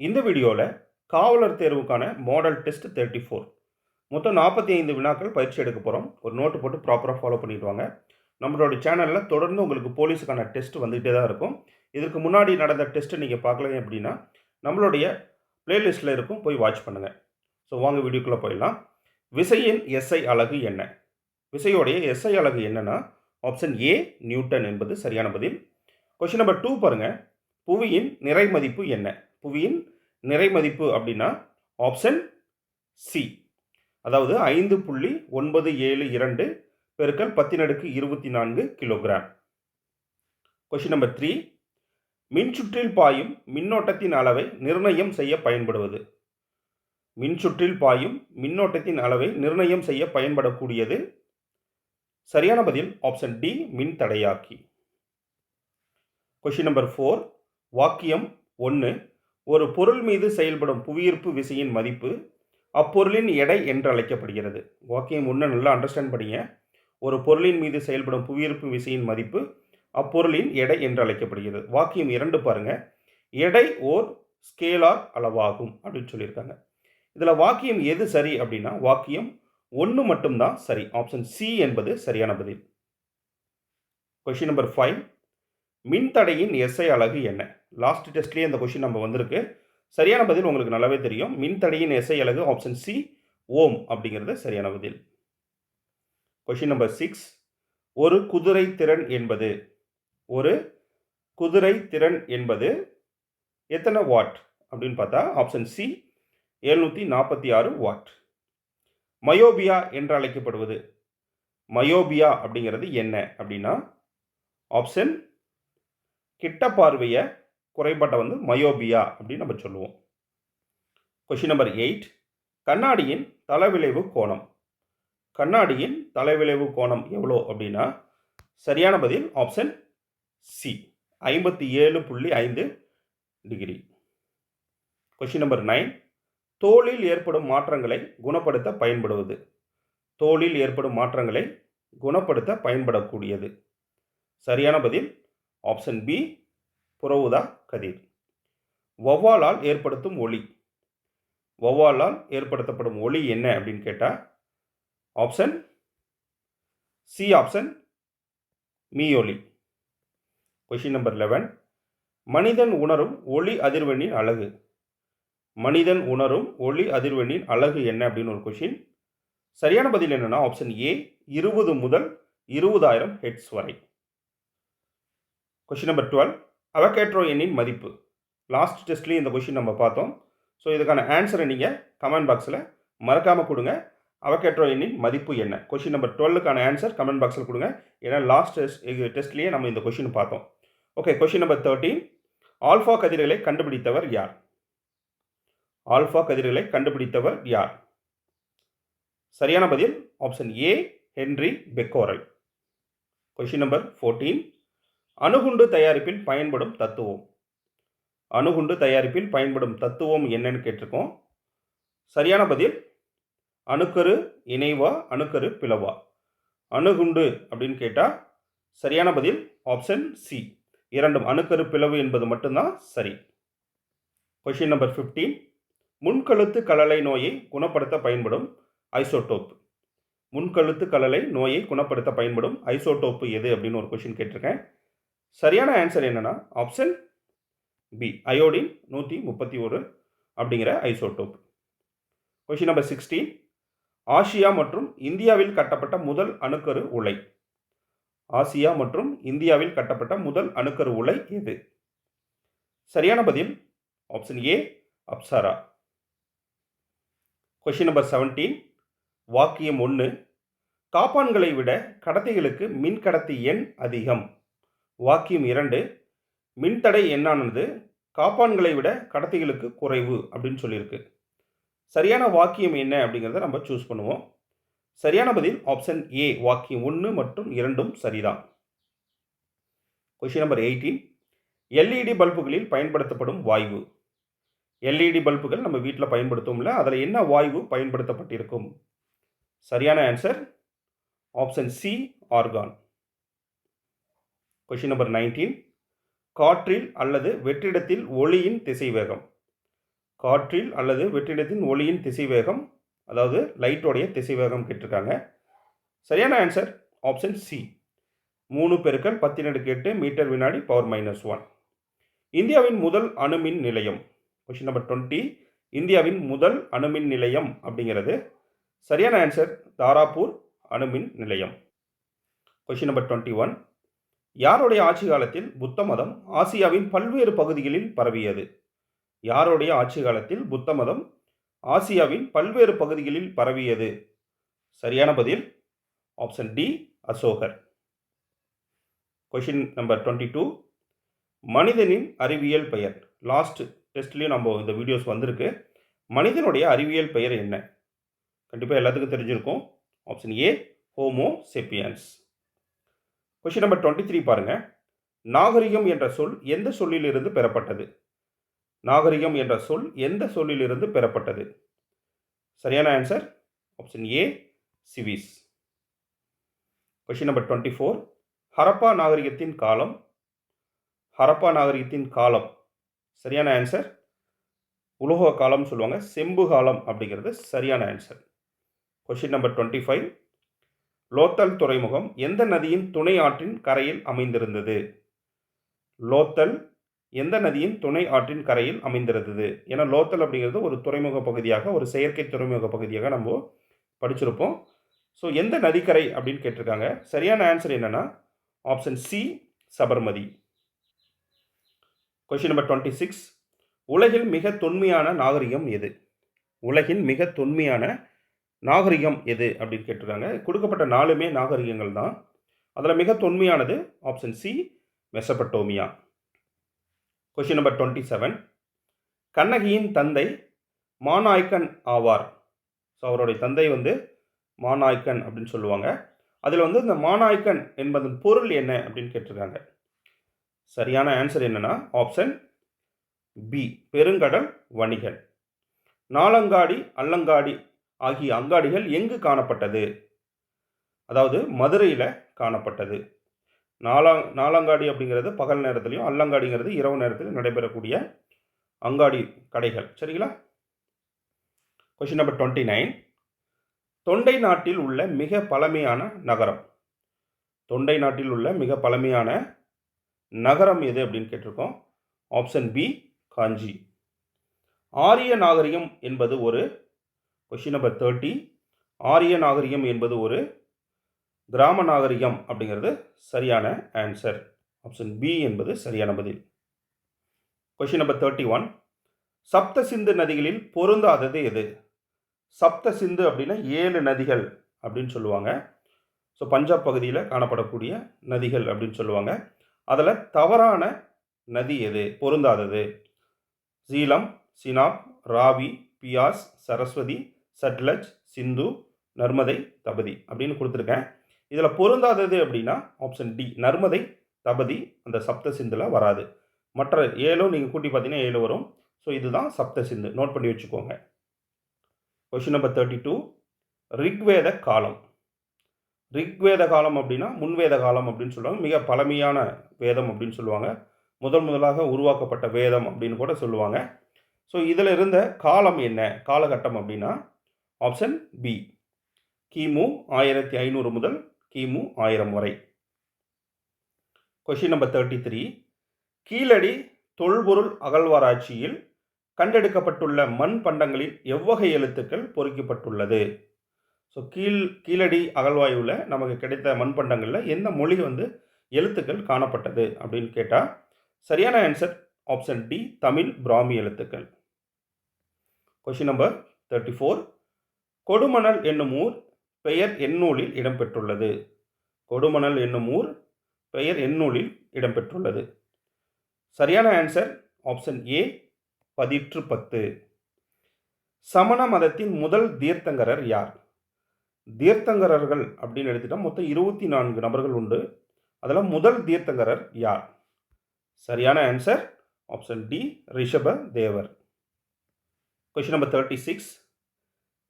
இந்த வீடியோவில் காவலர் தேர்வுக்கான மாடல் டெஸ்ட் தேர்ட்டி ஃபோர் மொத்தம் நாற்பத்தி ஐந்து வினாக்கள் பயிற்சி எடுக்க போகிறோம் ஒரு நோட்டு போட்டு ப்ராப்பராக ஃபாலோ பண்ணிட்டு வாங்க. நம்மளோட சேனலில் தொடர்ந்து உங்களுக்கு போலீஸுக்கான டெஸ்ட் வந்துகிட்டே தான் இருக்கும். இதற்கு முன்னாடி நடந்த டெஸ்ட்டை நீங்கள் பார்க்கல அப்படின்னா நம்மளுடைய பிளேலிஸ்ட்டில் இருக்கும். போய் வாட்ச் பண்ணுங்கள் ஸோ வாங்க வீடியோக்குள்ளே போயிடலாம். விசையின் எஸ்ஐ அழகு என்ன? விசையோடைய எஸ்ஐ அழகு என்னென்னா ஆப்ஷன் ஏ நியூட்டன் என்பது சரியான பதில். கொஷின் நம்பர் டூ பாருங்கள் புவியின் நிறை மதிப்பு என்ன? புவியின் நிறை மதிப்பு அப்படின்னா ஆப்ஷன் சி அதாவது ஐந்து புள்ளி ஒன்பது ஏழு இரண்டு பெருக்கல் பத்தினடுக்கு இருபத்தி நான்கு கிலோகிராம் கொஷின் நம்பர் த்ரீ மின்சுற்றில் பாயும் மின்னோட்டத்தின் அளவை நிர்ணயம் செய்ய பயன்படுவது. மின்சுற்றில் பாயும் மின்னோட்டத்தின் அளவை நிர்ணயம் செய்ய பயன்படக்கூடியது. சரியான பதில் ஆப்ஷன் டி மின் தடையாக்கி. கொஷின் நம்பர் ஃபோர் வாக்கியம் ஒன்று ஒரு பொருள் மீது செயல்படும் புவியீர்ப்பு விசையின் மதிப்பு அப்பொருளின் எடை என்று அழைக்கப்படுகிறது. வாக்கியம் ஒன்று நல்லா அண்டர்ஸ்டாண்ட் பண்ணிங்க. ஒரு பொருளின் மீது செயல்படும் புவியீர்ப்பு விசையின் மதிப்பு அப்பொருளின் எடை என்று அழைக்கப்படுகிறது. வாக்கியம் இரண்டு பாருங்கள் எடை ஓர் ஸ்கேலார் அளவாகும் அப்படின்னு சொல்லியிருக்காங்க. இதில் வாக்கியம் எது சரி அப்படின்னா வாக்கியம் ஒன்று மட்டும்தான் சரி. ஆப்ஷன் சி என்பது சரியான பதில். கொஷின் நம்பர் ஃபைவ் மின்தடையின் எஸ்ஐ அழகு என்ன? லாஸ்ட் டெஸ்ட்லேயே இந்த கொஷின் நம்ம வந்திருக்கு. சரியான பதில் உங்களுக்கு நல்லாவே தெரியும். மின்தடையின் எஸ்ஐ அழகு ஆப்ஷன் சி ஓம் அப்படிங்கிறது சரியான பதில். கொஷின் நம்பர் சிக்ஸ் ஒரு குதிரை திறன் என்பது ஒரு குதிரை திறன் என்பது எத்தனை வாட் அப்படின்னு பார்த்தா ஆப்ஷன் சி எழுநூற்றி நாற்பத்தி ஆறு வாட் மயோபியா என்று அழைக்கப்படுவது மயோபியா அப்படிங்கிறது என்ன அப்படின்னா ஆப்ஷன் கிட்ட பார்வையை குறைபாட்டை வந்து மயோபியா அப்படின்னு நம்ம சொல்லுவோம். கொஷின் நம்பர் எயிட் கண்ணாடியின் தலைவிளைவு கோணம். கண்ணாடியின் தலைவிளைவு கோணம் எவ்வளோ அப்படின்னா சரியான பதில் ஆப்ஷன் சி ஐம்பத்தி ஏழு புள்ளி ஐந்து டிகிரி கொஷின் நம்பர் நைன் தோலில் ஏற்படும் மாற்றங்களை குணப்படுத்த பயன்படுவது. தோலில் ஏற்படும் மாற்றங்களை குணப்படுத்த பயன்படக்கூடியது. சரியான பதில் ஆப்ஷன் பி புறவுதா கதிர். வௌவாலால் ஏற்படுத்தும் ஒளி. வௌவாலால் ஏற்படுத்தப்படும் ஒளி என்ன அப்படின்னு கேட்டால் ஆப்ஷன் சி ஆப்ஷன் மீயொலி கொஷின் நம்பர் லெவன் மனிதன் உணரும் ஒளி அதிர்வெண்ணின் அழகு மனிதன் உணரும் ஒளி அதிர்வெண்ணின் அழகு என்ன அப்படின்னு ஒரு கொஷின் சரியான பதில் என்னென்னா ஆப்ஷன் ஏ இருபது முதல் இருபதாயிரம் ஹெட்ஸ் வரை. கொஷின் நம்பர் டுவெல் அவகேட்ரோ எண்ணின் மதிப்பு. லாஸ்ட் டெஸ்ட்லேயும் இந்த கொஷின் நம்ம பார்த்தோம். ஸோ இதுக்கான ஆன்சரை நீங்கள் கமெண்ட் பாக்ஸில் மறக்காமல் கொடுங்க. அவகேட்ரோ எண்ணின் மதிப்பு என்ன? கொஷின் நம்பர் டுவெல்லுக்கான ஆன்சர் கமெண்ட் பாக்ஸில் கொடுங்க. ஏன்னா லாஸ்ட் டெஸ்ட் டெஸ்ட்லேயே நம்ம இந்த கொஷின் பார்த்தோம். Okay question number thirteen alpha கதிர்களை கண்டுபிடித்தவர் யார்? ஆல்ஃபா கதிர்களை கண்டுபிடித்தவர் யார்? சரியான பதில் option A Henri Becquerel question number fourteen அணுகுண்டு தயாரிப்பில் பயன்படும் தத்துவம். அணுகுண்டு தயாரிப்பில் பயன்படும் தத்துவம் என்னன்னு கேட்டிருக்கோம். சரியான பதில்? அணுக்கரு இணைவா அணுக்கரு பிளவா? அணுகுண்டு அப்படின்னு கேட்டால் சரியான பதில்? ஆப்ஷன் சி இரண்டும் அணுக்கரு பிளவு என்பது மட்டும்தான் சரி. கொஷின் நம்பர் ஃபிஃப்டீன் முன்கழுத்து கலலை நோயை குணப்படுத்த பயன்படும் ஐசோடோப். முன்கழுத்து கலலை நோயை குணப்படுத்த பயன்படும் ஐசோடோப்பு எது அப்படின்னு ஒரு கொஷின் கேட்டிருக்கேன். சரியான ஆன்சர் என்னென்னா ஆப்ஷன் பி அயோடின் நூற்றி முப்பத்தி ஒரு அப்படிங்கிற isotope question number sixteen Asia மற்றும் இந்தியாவில் கட்டப்பட்ட முதல் அணுக்கரு உலை. ஆசியா மற்றும் இந்தியாவில் கட்டப்பட்ட முதல் அணுக்கரு உலை எது? சரியான பதில் option A Apsara. Question number seventeen வாக்கியம் ஒன்று காப்பான்களை விட கடத்திகளுக்கு மின்கடத்தி எண் அதிகம். வாக்கியம் இரண்டு மின்தடை என்னானது? காப்பான்களை விட கடத்திகளுக்கு குறைவு அப்படின்னு சொல்லியிருக்கு. சரியான வாக்கியம் என்ன அப்படிங்கிறத நம்ம சூஸ் பண்ணுவோம். சரியான பதில் ஆப்ஷன் ஏ வாக்கியம் ஒன்று மற்றும் இரண்டும் சரிதான். கொஷின் நம்பர் எயிட்டீன் எல்இடி பல்புகளில் பயன்படுத்தப்படும் வாய்வு. எல்இடி பல்புகள் நம்ம வீட்டில் பயன்படுத்துவோம்ல அதில் என்ன வாய்வு பயன்படுத்தப்பட்டிருக்கும்? சரியான answer option C argon question number nineteen காற்றில் அல்லது வெற்றிடத்தில் ஒளியின் திசைவேகம். காற்றில் அல்லது வெற்றிடத்தின் ஒளியின் திசைவேகம் அதாவது லைட்டோடைய திசைவேகம் கேட்டிருக்காங்க. சரியான ஆன்சர் ஆப்ஷன் சி மூணு பெருக்கள் பத்தினடுக்கு எட்டு மீட்டர் வினாடி பவர் மைனஸ் ஒன் இந்தியாவின் முதல் அணுமின் நிலையம். கொஷின் நம்பர் டுவெண்ட்டி இந்தியாவின் முதல் அணுமின் நிலையம் அப்படிங்கிறது. சரியான ஆன்சர் தாராப்பூர் அணுமின் நிலையம். கொஷின் நம்பர் டுவெண்ட்டி ஒன் யாருடைய ஆட்சி காலத்தில் புத்த மதம் ஆசியாவின் பல்வேறு பகுதிகளில் பரவியது? யாருடைய ஆட்சி காலத்தில் புத்த மதம் ஆசியாவின் பல்வேறு பகுதிகளில் பரவியது? சரியான பதில் option D Ashokar. Question number twenty two மனிதனின் அறிவியல் பெயர். லாஸ்ட் டெஸ்ட்லேயும் நம்ம இந்த வீடியோஸ் வந்திருக்கு. மனிதனுடைய அறிவியல் பெயர் என்ன? கண்டிப்பாக எல்லாத்துக்கும் தெரிஞ்சிருக்கும். Option A homo sapiens question number twenty three பாருங்கள் நாகரிகம் என்ற சொல் எந்த சொல்லிலிருந்து பெறப்பட்டது? நாகரிகம் என்ற சொல் எந்த சொல்லிலிருந்து பெறப்பட்டது? சரியான answer option A CVs question number twenty four Harappa நாகரிகத்தின் காலம்? ஹரப்பா நாகரிகத்தின் காலம். சரியான ஆன்சர் உலோக காலம்னு சொல்லுவாங்க செம்பு காலம் அப்படிங்கிறது சரியான answer question number twenty five Lothal துறைமுகம் எந்த நதியின் துணை ஆற்றின் கரையில் அமைந்திருந்தது? லோத்தல் எந்த நதியின் துணை ஆற்றின் கரையில் அமைந்திருந்தது? ஏன்னா லோத்தல் அப்படிங்கிறது ஒரு துறைமுக பகுதியாக ஒரு செயற்கை துறைமுக பகுதியாக நம்ம படிச்சிருப்போம். ஸோ எந்த நதிக்கரை அப்படின்னு கேட்டிருக்காங்க? சரியான ஆன்சர் என்னென்னா option C Sabarmati. Question number twenty six உலகில் மிக தொன்மையான நாகரிகம் எது? உலகின் மிக தொன்மையான நாகரிகம் எது அப்படின்னு கேட்டிருக்காங்க. கொடுக்கப்பட்ட நாலுமே நாகரிகங்கள் தான். அதில் மிக தொன்மையானது option C Mesopotamia question number twenty seven கண்ணகியின் தந்தை மாநாய்க்கன் ஆவார். ஸோ அவருடைய தந்தை வந்து மாநாய்க்கன் அப்படின்னு சொல்லுவாங்க. அதில் வந்து இந்த மாநாய்க்கன் என்பதன் பொருள் என்ன அப்படின்னு கேட்டிருக்காங்க. சரியான ஆன்சர் என்னென்னா ஆப்ஷன் பி பெருங்கடல் வணிகன். நாலங்காடி அல்லங்காடி ஆகிய அங்காடிகள் எங்கு காணப்பட்டது? அதாவது மதுரையில் காணப்பட்டது. நாலா நாலங்காடி அப்படிங்கிறது பகல் நேரத்துலையும் அல்லங்காடிங்கிறது இரவு நேரத்தில் நடைபெறக்கூடிய அங்காடி கடைகள். சரிங்களா? கொஷின் நம்பர் டுவெண்ட்டி நைன் தொண்டை நாட்டில் உள்ள மிக பழமையான நகரம். தொண்டை நாட்டில் உள்ள மிக பழமையான நகரம் எது அப்படின்னு கேட்டிருக்கோம்? Option B Kanchi. ஆரிய நாகரிகம் என்பது ஒரு கொஷின் நம்பர் தேர்ட்டி ஆரிய நாகரிகம் என்பது ஒரு கிராம நாகரிகம் அப்படிங்கிறது சரியான ஆன்சர் ஆப்ஷன் பி என்பது சரியான பதில். கொஷின் நம்பர் தேர்ட்டி ஒன் சப்த சிந்து நதிகளில் பொருந்தாதது எது? சப்த சிந்து அப்படின்னா ஏழு நதிகள் அப்படின்னு சொல்லுவாங்க. ஸோ பஞ்சாப் பகுதியில் காணப்படக்கூடிய நதிகள் அப்படின்னு சொல்லுவாங்க. அதில் தவறான நதி எது? பொருந்தாதது. சீலம் சினாப் ராவி பியாஸ் சரஸ்வதி சட்லஜ் சிந்து நர்மதை தபதி அப்படின்னு கொடுத்துருக்கேன். இதில் பொருந்தாதது அப்படின்னா ஆப்ஷன் டி நர்மதை தபதி அந்த சப்த சிந்தில் வராது. மற்ற ஏழும் நீங்கள் கூட்டி பார்த்தீங்கன்னா ஏழு வரும். ஸோ இதுதான் சப்த சிந்து. நோட் பண்ணி வச்சுக்கோங்க. Question number thirty two Rigveda காலம். ரிக்வேத காலம் அப்படின்னா முன்வேத காலம் அப்படின்னு சொல்லுவாங்க. மிக பழமையான வேதம் அப்படின்னு சொல்லுவாங்க. முதல் முதலாக உருவாக்கப்பட்ட வேதம் அப்படின்னு கூட சொல்லுவாங்க. ஸோ இதில் இருந்த காலம் என்ன? காலகட்டம் அப்படின்னா ஆப்ஷன் பி கிமு ஆயிரத்தி ஐநூறு முதல் கிமு ஆயிரம் வரை. Question number thirty three Keezhadi தொல்பொருள் அகழ்வாராய்ச்சியில் கண்டெடுக்கப்பட்டுள்ள மண் பண்டங்களில் எவ்வகை எழுத்துக்கள் பொறிக்கப்பட்டுள்ளது? ஸோ கீழ் கீழடி அகழ்வாயுவில் நமக்கு கிடைத்த மண்பண்டங்களில் எந்த மொழி வந்து எழுத்துக்கள் காணப்பட்டது அப்படின்னு கேட்டால் சரியான answer option D Tamil Brahmi எழுத்துக்கள். Question number thirty four Kodumanal என்னும் ஊர் பெயர் எண்ணூலில் இடம்பெற்றுள்ளது. கொடுமணல் என்னும் ஊர் பெயர் எண்ணூலில் இடம்பெற்றுள்ளது. சரியான ஆன்சர் ஆப்ஷன் ஏ பதிற்று பத்து. சமண மதத்தின் முதல் தீர்த்தங்கரர் யார்? தீர்த்தங்கரர்கள் அப்படின்னு எடுத்துட்டால் மொத்தம் இருபத்தி நான்கு நபர்கள் உண்டு. அதில் முதல் தீர்த்தங்கரர் யார்? சரியான answer option D Rishabha Devar. Question number thirty six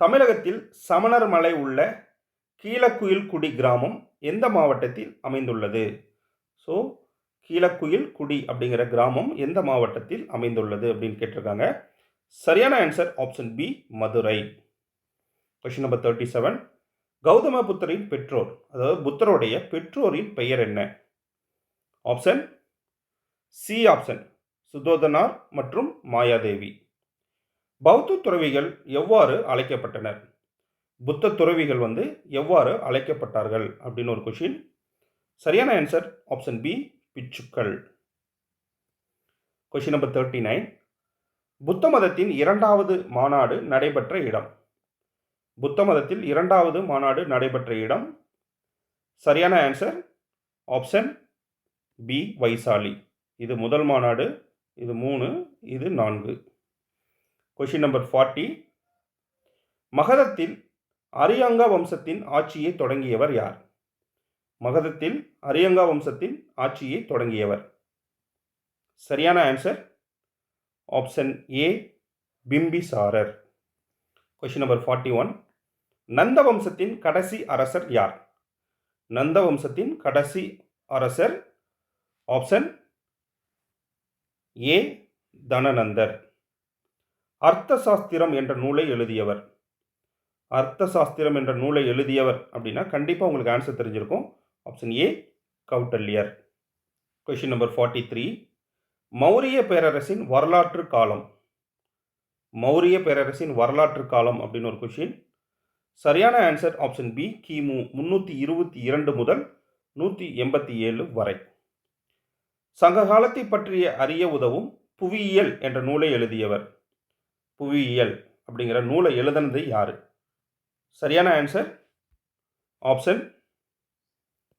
தமிழகத்தில் சமணர் மலை உள்ள கீழக்குயில் குடி கிராமம் எந்த மாவட்டத்தில் அமைந்துள்ளது? ஸோ கீழக்குயில் குடி அப்படிங்கிற கிராமம் எந்த மாவட்டத்தில் அமைந்துள்ளது அப்படின்னு கேட்டிருக்காங்க. சரியான answer option B Madurai. Question number thirty seven Gautama புத்தரின் பெற்றோர் அதாவது புத்தருடைய பெற்றோரின் பெயர் என்ன? ஆப்ஷன் சி ஆப்ஷன் சுதோதனார் மற்றும் மாயாதேவி. பௌத்த துறவிகள் எவ்வாறு அழைக்கப்பட்டனர்? புத்த துறவிகள் வந்து எவ்வாறு அழைக்கப்பட்டார்கள்? அப்படின்னு ஒரு கொஷின் சரியான ஆன்சர் ஆப்ஷன் பி பிச்சுக்கள். கொஷின் நம்பர் தேர்ட்டி நைன் புத்த மதத்தின் இரண்டாவது மாநாடு நடைபெற்ற இடம். புத்த மதத்தில் இரண்டாவது மாநாடு நடைபெற்ற இடம். சரியான ஆன்சர் ஆப்ஷன் பி வைசாலி. இது முதல் மாநாடு இது மூணு இது நான்கு. கொஷின் நம்பர் ஃபார்ட்டி மகதத்தில் அரியங்க வம்சத்தின் ஆட்சியை தொடங்கியவர் யார்? மகதத்தில் அரியங்கா வம்சத்தின் ஆட்சியை தொடங்கியவர். சரியான answer option A Bimbisarar. Question number forty one Nanda வம்சத்தின் கடைசி அரசர் யார்? நந்த வம்சத்தின் கடைசி அரசர். Option A Dhananandar. அர்த்த சாஸ்திரம் என்ற நூலை எழுதியவர். அர்த்த சாஸ்திரம் என்ற நூலை எழுதியவர் அப்படின்னா கண்டிப்பாக உங்களுக்கு ஆன்சர் தெரிஞ்சிருக்கும். Option A Kautalyar. Question number forty three Maurya பேரரசின் வரலாற்று காலம். மௌரிய பேரரசின் வரலாற்று காலம் அப்படின்னு ஒரு கொஷின் சரியான ஆன்சர் ஆப்ஷன் பி கிமு முன்னூற்றி இருபத்தி இரண்டு முதல் நூற்றி எண்பத்தி ஏழு வரை. சங்க காலத்தை பற்றிய அறிய உதவும் புவியியல் என்ற நூலை எழுதியவர். புவியியல் அப்படிங்கிற நூலை எழுதினது யார்? சரியான answer option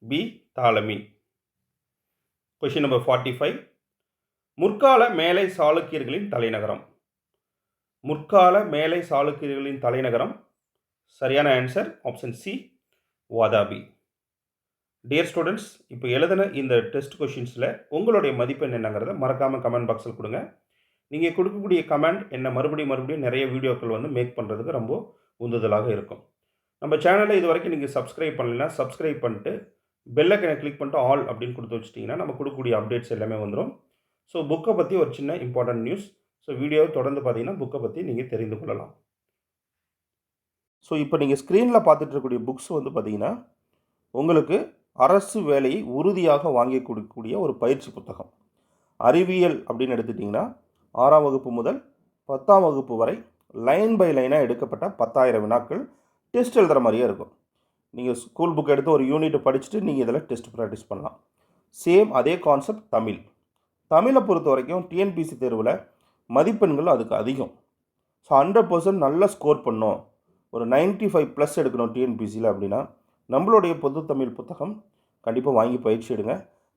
B Ptolemy question number forty five முற்கால மேலை சாளுக்கியர்களின் தலைநகரம். முற்கால மேலை சாளுக்கியர்களின் தலைநகரம். சரியான answer option C Vatapi. Dear students இப்போ எழுதின இந்த டெஸ்ட் கொஷின்ஸில் உங்களுடைய மதிப்பெண் என்னங்கிறத மறக்காமல் கமெண்ட் பாக்ஸில் கொடுங்க. நீங்கள் கொடுக்கக்கூடிய கமெண்ட் என்ன மறுபடியும் மறுபடியும் நிறைய வீடியோக்கள் வந்து மேக் பண்ணுறதுக்கு ரொம்ப உந்துதலாக இருக்கும். நம்ம சேனலை இது வரைக்கும் நீங்கள் சப்ஸ்கிரைப் பண்ணலைன்னா சப்ஸ்கிரைப் பண்ணிட்டு பெல்லைக்கனை கிளிக் பண்ணிட்டு ஆல் அப்படின்னு கொடுத்து வச்சிட்டிங்கன்னா நம்ம கொடுக்கக்கூடிய அப்டேட்ஸ் எல்லாமே வந்துடும் ஸோ புக்கை பற்றி ஒரு சின்ன இம்பார்ட்டன்ட் நியூஸ் ஸோ வீடியோவை தொடர்ந்து பார்த்தீங்கன்னா புக்கை பற்றி நீங்கள் தெரிந்து கொள்ளலாம். ஸோ இப்போ நீங்கள் ஸ்க்ரீனில் பார்த்துட்டு இருக்கக்கூடிய புக்ஸ் வந்து பார்த்தீங்கன்னா உங்களுக்கு அரசு வேலையை உறுதியாக வாங்கி கொடுக்கக்கூடிய ஒரு பயிற்சி புத்தகம். அறிவியல் அப்படின்னு எடுத்துட்டிங்கன்னா ஆறாம் வகுப்பு முதல் பத்தாம் வகுப்பு வரை லைன் பை லைனாக எடுக்கப்பட்ட பத்தாயிரம் வினாக்கள் டெஸ்ட் எழுதுகிற மாதிரியே இருக்கும். நீங்கள் ஸ்கூல் புக் எடுத்து ஒரு யூனிட் படிச்சுட்டு நீங்கள் இதில் டெஸ்ட் ப்ராக்டிஸ் பண்ணலாம். சேம் அதே கான்செப்ட் தமிழ். தமிழை பொறுத்த வரைக்கும் டிஎன்பிசி தேர்வில் மதிப்பெண்கள் அதுக்கு அதிகம். ஸோ ஹண்ட்ரட் பர்சன்ட் நல்லா ஸ்கோர் பண்ணோம். ஒரு 95 ஃபைவ் ப்ளஸ் எடுக்கணும் டிஎன்பிசியில் அப்படின்னா நம்மளுடைய பொது தமிழ் புத்தகம் கண்டிப்பாக வாங்கி பயிற்சி எடுங்க.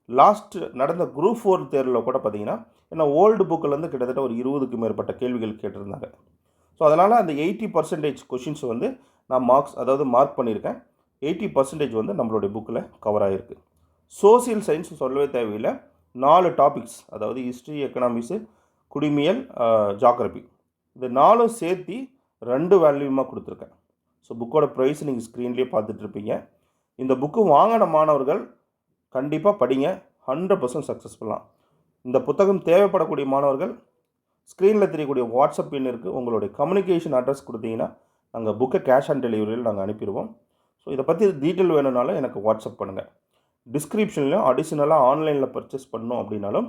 லாஸ்ட் நடந்த குரூப் ஃபோர் தேர்வில் கூட பார்த்தீங்கன்னா ஏன்னா ஓல்டு புக்கிலேருந்து கிட்டத்தட்ட ஒரு இருபதுக்கு மேற்பட்ட கேள்விகள் கேட்டிருந்தாங்க. ஸோ அதனால் அந்த எயிட்டி பர்சன்டேஜ் கொஷின்ஸ் வந்து நான் மார்க்ஸ் அதாவது மார்க் பண்ணியிருக்கேன். எயிட்டி பர்சன்டேஜ் வந்து நம்மளுடைய புக்கில் கவர் ஆகிருக்கு சோசியல் சயின்ஸ் சொல்லவே தேவையில்லை. நாலு டாபிக்ஸ் அதாவது ஹிஸ்ட்ரி எக்கனாமிக்ஸு குடிமியல் ஜாகிரபி இது நாலும் சேர்த்து ரெண்டு வேல்யூமாக கொடுத்துருக்கேன். ஸோ புக்கோட ப்ரைஸ் நீங்கள் ஸ்க்ரீன்லேயே பார்த்துட்ருப்பீங்க இந்த புக்கு வாங்கின மாணவர்கள் கண்டிப்பாக படிங்க. ஹண்ட்ரட் பர்சன்ட் சக்ஸஸ்ஃபுல்லாக இந்த புத்தகம் தேவைப்படக்கூடிய மாணவர்கள் ஸ்க்ரீனில் தெரியக்கூடிய வாட்ஸ்அப் பின் இருக்குது உங்களுடைய கம்யூனிகேஷன் அட்ரஸ் கொடுத்தீங்கன்னா நாங்கள் புக்கை கேஷ் ஆன் டெலிவரியில் நாங்கள் அனுப்பிடுவோம். ஸோ இதை பற்றி டீட்டெயில் வேணும்னாலும் எனக்கு வாட்ஸ்அப் பண்ணுங்கள் டிஸ்கிரிப்ஷன்லையும் அடிஷ்னலாக ஆன்லைனில் பர்ச்சேஸ் பண்ணணும் அப்படின்னாலும்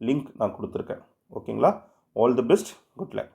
லிங்க் நான் கொடுத்துருக்கேன். ஓகேங்களா all the best good luck